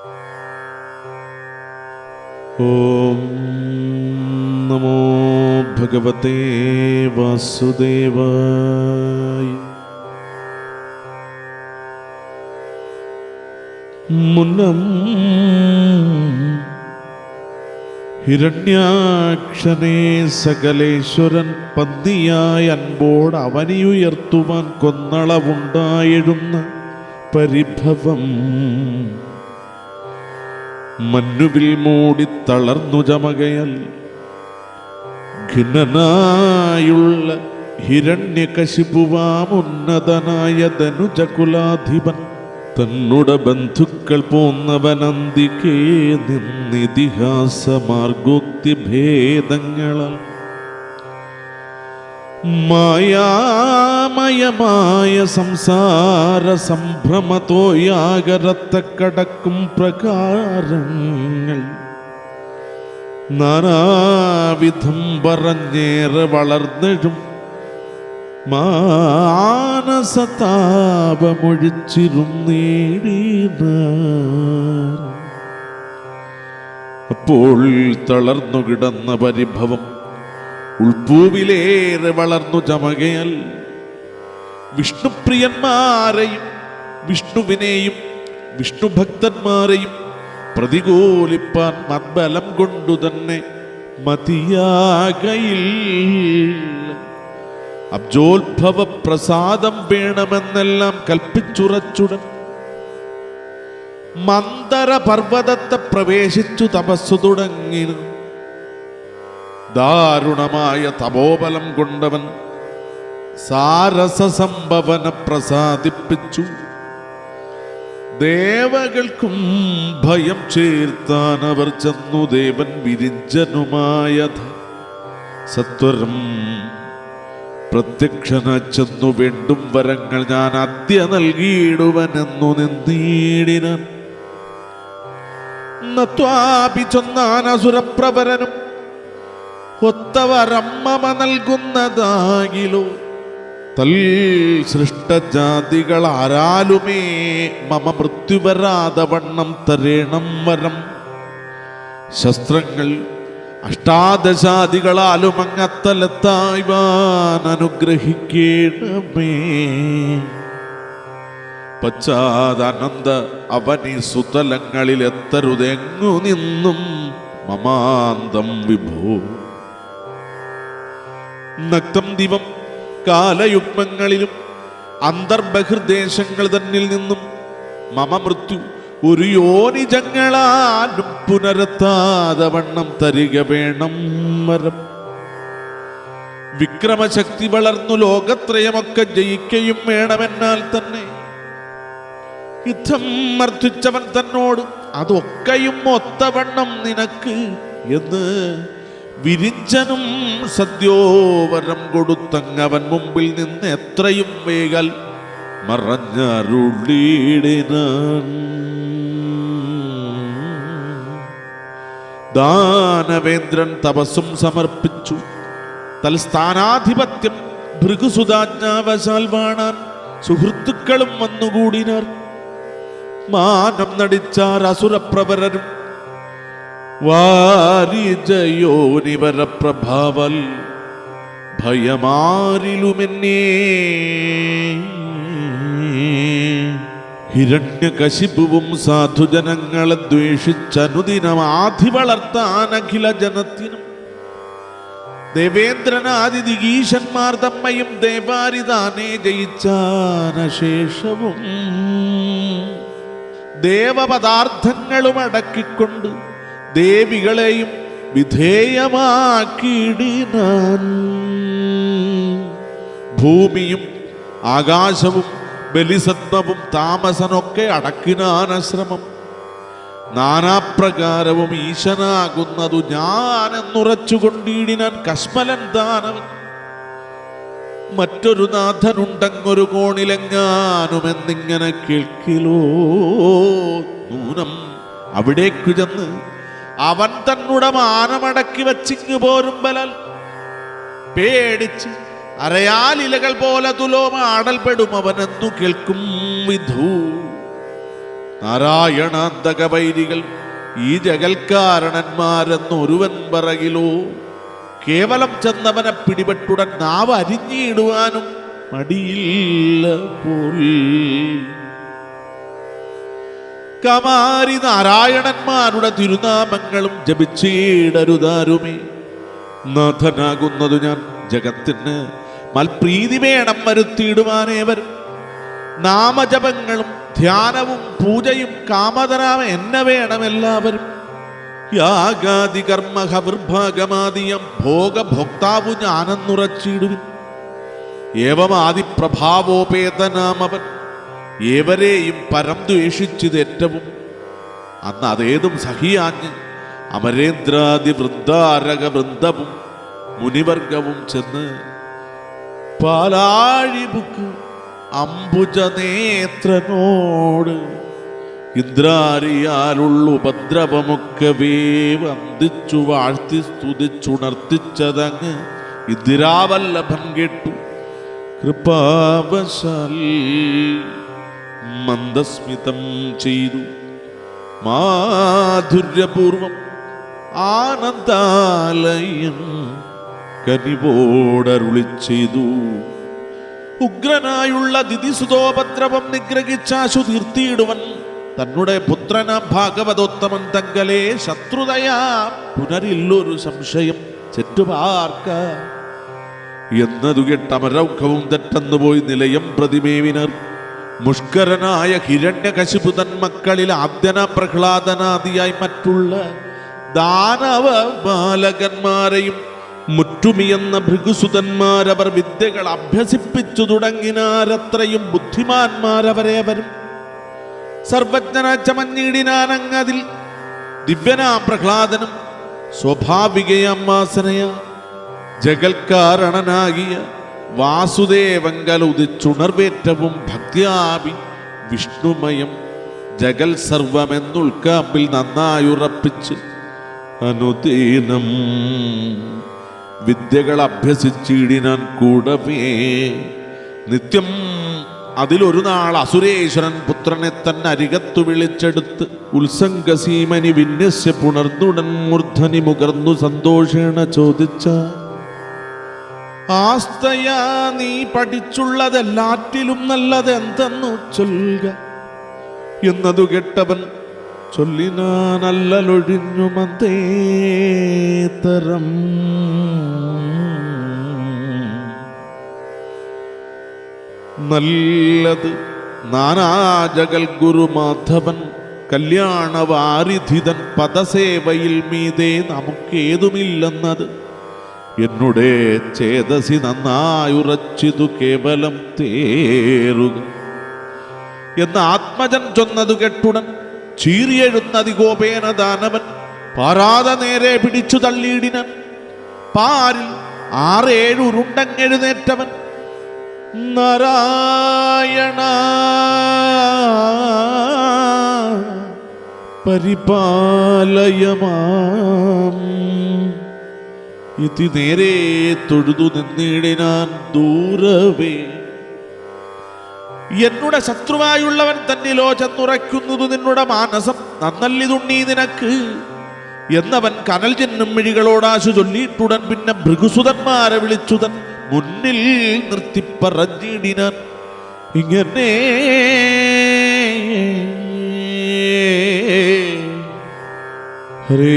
ഓം നമോ ഭഗവതേ വാസുദേവായ. മുന്നം ഹിരണ്യാക്ഷനെ സകലേശ്വരൻ പന്തിയായ അൻപോട് അവനിയുയർത്തുവാൻ കൊന്നളവുണ്ടായിടുന്ന പരിഭവം. മഞ്ഞുവിൽ മൂടി തളർന്നു ചമകയൽ ഖിന്നനായുള്ള ഹിരണ്യകശിപുവാമുന്നതനായ ധനുജകുലാധിപൻ തന്നുട ബന്ധുക്കൾ പോന്നവനന്തിക്കേ നിന്നിതിഹാസ മാർഗോക്തി ഭേദങ്ങളാൽ മായാമയമായ സംസാര സംഭ്രമത്തോയാകരത്തെ കടക്കും പ്രകാരങ്ങൾ. നാനാവിധം പറഞ്ഞേറെ വളർന്നിടും മാനസതാപമൊഴിച്ചിരുന്നേടീന അപ്പോൾ തളർന്നു കിടന്ന പരിഭവം ഉൾപ്പൂവിലേറെ വളർന്നു ചമകയൽ. വിഷ്ണുപ്രിയന്മാരെയും വിഷ്ണുവിനെയും വിഷ്ണുഭക്തന്മാരെയും പ്രതികൂലിപ്പാൻ മദ്ബലം കൊണ്ടു തന്നെ മതിയാകയിൽ. അബ്ജോത്ഭവ പ്രസാദം വേണമെന്നെല്ലാം കൽപ്പിച്ചുറച്ചുടൻ മന്ദര പർവതത്തെ പ്രവേശിച്ചു തപസ്സു തുടങ്ങിയിരുന്നു ദാരുണമായ തപോബലം കൊണ്ടവൻ സാരസ സംഭവന പ്രസാദിപ്പിച്ചു. ദേവകൾക്കും ഭയം ചേർത്താൻ അവർ ചെന്നു. ദേവൻ വിരിഞ്ചനുമായ സത്വരം പ്രത്യക്ഷന ചെന്നു. വീണ്ടും വരങ്ങൾ ഞാൻ അദ്യ നൽകിയിടുവനെന്നു നിന്നീടിനാൻ. അസുരപ്രവരനും ഒത്തവരമ്മമ നൽകുന്നതാകിലോ. തൽ സൃഷ്ടജാതികൾ ആരാലുമേ മമ മൃത്യുവരാതെ വണ്ണം തരേണം വരം. ശസ്ത്രങ്ങൾ അഷ്ടാദശാദികളാലും അങ്ങത്തലത്തായ്വാൻ അനുഗ്രഹിക്കണമേ. പശ്ചാദാനന്ദ അവനി സുതലങ്ങളിൽ എത്തരുതെങ്ങു നിന്നും മമാന്തം വിഭൂ. നക്തം ദിവം കാലയുഗ്മങ്ങളിലും അന്തർബഹിർദേശങ്ങൾ തന്നിൽ നിന്നും മമ മൃത്യു ഒരു യോനിജങ്ങളാലും പുനരത്താതെ വണ്ണം തരിക വേണം വരം. വിക്രമശക്തി വളർന്നു ലോകത്രയമൊക്കെ ജയിക്കയും വേണമെന്നാൽ തന്നെ യുദ്ധം മർദ്ദിച്ചവൻ തന്നോട് അതൊക്കെയും ഒത്തവണ്ണം നിനക്ക് എന്ന് വിരിഞ്ചനും സദ്യോവരം കൊടുത്തങ്ങവൻ മുമ്പിൽ നിന്ന് എത്രയും വേഗൽ മറഞ്ഞരുളിടിനാൻ. ദാനവേന്ദ്രൻ തപസ്സും സമർപ്പിച്ചു. തൽസ്ഥാനാധിപത്യം ഭൃഗുസുതാജ്ഞാവശാൽ വാണാൻ സുഹൃത്തുക്കളും വന്നുകൂടിനാർ. മാനം നടിച്ചാർ അസുരപ്രവരരും വാരിജയോനിവര പ്രഭാവൽ ഭയമാരിലുമെന്നേ. ഹിരണ്യകശിപുവും സാധുജനങ്ങളെ ദ്വേഷിച്ചനുദിനം ആധി വളർത്താൻ അഖില ജനത്തിനും ദേവേന്ദ്രനാദി ദിഗീശന്മാർ തമ്മയും ദേവാരിതാനെ ജയിച്ചാനശേഷവും ദേവപദാർത്ഥങ്ങളും അടക്കിക്കൊണ്ട് ദേവികളെയും വിധേയമാക്കിയിടിനാൻ ഭൂമിയും ആകാശവും ബലിസത്വവും താമസനൊക്കെ അടക്കിനാൻ അടക്കിനാനശ്രമം നാനാപ്രകാരവും ഈശനാകുന്നതു ഞാനെന്നുറച്ചുകൊണ്ടിടിനാൻ കസ്മലൻ ദാനവൻ. മറ്റൊരു നാഥനുണ്ടങ്ങൊരു കോണിലെങ്ങാനുമെന്നിങ്ങനെ കേൾക്കിലോ. നൂനം അവിടേക്കു ചെന്ന് അവൻ തന്നുടെ മാനമടക്കി വച്ചിങ്ങു പോരും ബലൽ. പേടിച്ച് അരയാലിലകൾ പോലെ തുലോമ ആടൽപ്പെടും അവനെന്നു കേൾക്കും വിധു. നാരായണാന്തകവൈരികൾ ഈ ജഗൽക്കാരണന്മാരെന്നൊരുവൻ പറകിലോ കേവലം ചെന്നവനെ പിടിപെട്ടുടൻ നാവ് അരിഞ്ഞിടുവാനും മടിയില്ല പോൽ. കമാരി നാരായണന്മാരുടെ തിരുനാമങ്ങളും ജപിച്ചീടരുതാരുമേ. നാഥനാകുന്നതു ഞാൻ ജഗത്തിന് മൽപ്രീതി വേണം വരുത്തിയിടുവാനേവരും നാമജപങ്ങളും ധ്യാനവും പൂജയും കാമതനാമ എന്നെ വേണം എല്ലാവരും. യാഗാദി കർമ്മ ഹവിർഭാഗമാദിയം ഭോഗഭോക്താവു ഞാനെന്നുറച്ചിടുവിൻ. ഏവമാദിപ്രഭാവോപേതനാമവൻ ഏവരെയും പരം ദ്വേഷിച്ചത് ഏറ്റവും അന്ന് അതേതും സഹിയാഞ്ഞ് അമരേന്ദ്രാദി വൃന്ദാരക വൃന്ദവും മുനിവർഗവും ചെന്ന് പാലാഴിബുക്ക് അംബുജനേത്രനോട് ഇന്ദ്രാരിയാലുള്ള ഉപദ്രവമൊക്കെ വന്ദിച്ചു വാഴ്ത്തി സ്തുതിച്ചുണർത്തിച്ചതങ്ങ് ഇന്ദിരാവല്ലഭൻ കേട്ടു. കൃപാവശാൽ മന്ദസ്മിതം ചെയ്തു. മാധുര്യപൂർവം ആനന്ദാലയം കനിവോടരുളി ചെയ്തു. ഉഗ്രനായുള്ള ദിതിസുതോപദ്രവം നിഗ്രഹിച്ചാശു തീർത്തിയിടുവൻ തന്നുടെ പുത്രന ഭാഗവതോത്തമൻ തങ്കലെ ശത്രുതയാ. പുനരില്ലൊരു സംശയം ചെറ്റുപാർക്ക. എന്നതു കേട്ടമരൗഖവും തെറ്റന്നു പോയി നിലയം പ്രതിമേവിനർ. മുഷ്കരനായ ഹിരണ്യകശിപു തൻ മക്കളിൽ ആദ്യന പ്രഹ്ലാദനാദിയായി മറ്റുള്ള ദാനവ ബാലകന്മാരെയും മുറ്റുമിയെന്ന ഭൃഗുസുതന്മാരവർ വിദ്യകൾ അഭ്യസിപ്പിച്ചു തുടങ്ങിനാരത്രയും ബുദ്ധിമാന്മാരവരെ അവരും. സർവജ്ഞന ചമഞ്ഞിടിനാനങ്ങതിൽ ദിവ്യനാ പ്രഹ്ലാദനും സ്വാഭാവികയമ്മാസനയ ജഗൽക്കാരണനാകിയ വാസുദേവങ്കൽ ഉദിച്ചുണർവേറ്റവും ഭക്തിയാപി വിഷ്ണുമയം ജഗൽ സർവമെന്നുൾക്കാമ്പിൽ നന്നായുറപ്പിച്ച് അനുദീനം. വിദ്യകൾ അഭ്യസിച്ചിടിനാൻ കൂടവേ. നിത്യം അതിലൊരു നാൾ അസുരേശ്വരൻ പുത്രനെ തന്നെ അരികത്തു വിളിച്ചെടുത്ത് ഉത്സംഗസീമനി വിന്യസ്യ പുണർന്നുടൻ മൂർധനി മുകർന്നു സന്തോഷേണ ചോദിച്ച ആസ്തയാ നീ പഠിച്ചുള്ളതെല്ലാറ്റിലും നല്ലത് എന്തെന്നു ചൊല്ലുക എന്നതു കേട്ടവൻ ചൊല്ലിനാനല്ലൊഴിഞ്ഞു മന്ദേതരം നല്ലത് നാനാജകൽ ഗുരുമാധവൻ കല്യാണവാരിധിതൻ പദസേവയിൽ മീതേ നമുക്കേതുമില്ലെന്നത്. എന്നുടെ ചേതസി നന്നായുറച്ചിതു കേവലം തേറുക എന്ന് ആത്മജൻ ചൊന്നതു കെട്ടുടൻ ചീറിയെഴുന്നതികോപേന ദാനവൻ പാരാതെ നേരെ പിടിച്ചു തള്ളിയിടിനൻ. പാരിൽ ആറേഴുരുണ്ടങ്ങെഴുന്നേറ്റവൻ നാരായണ പരിപാലയമാം. ഇതി നേരെ തൊഴുതു നിന്നിടിനാൻ ദൂരവേ. എന്നുടെ ശത്രുവായുള്ളവൻ തന്നിലോ ചെന്നുറയ്ക്കുന്നത് നിന്നുടെ മാനസം നന്നല്ലിതുണ്ണീ നിനക്ക് എന്നവൻ കനൽ ചെന്നും മിഴികളോടാശു ചൊല്ലിയിട്ടുടൻ പിന്നെ ഭൃഗുസുതന്മാരെ വിളിച്ചുതൻ മുന്നിൽ നിർത്തിപ്പറഞ്ഞിടിനാൻ. ഇങ്ങനെ ഹരേ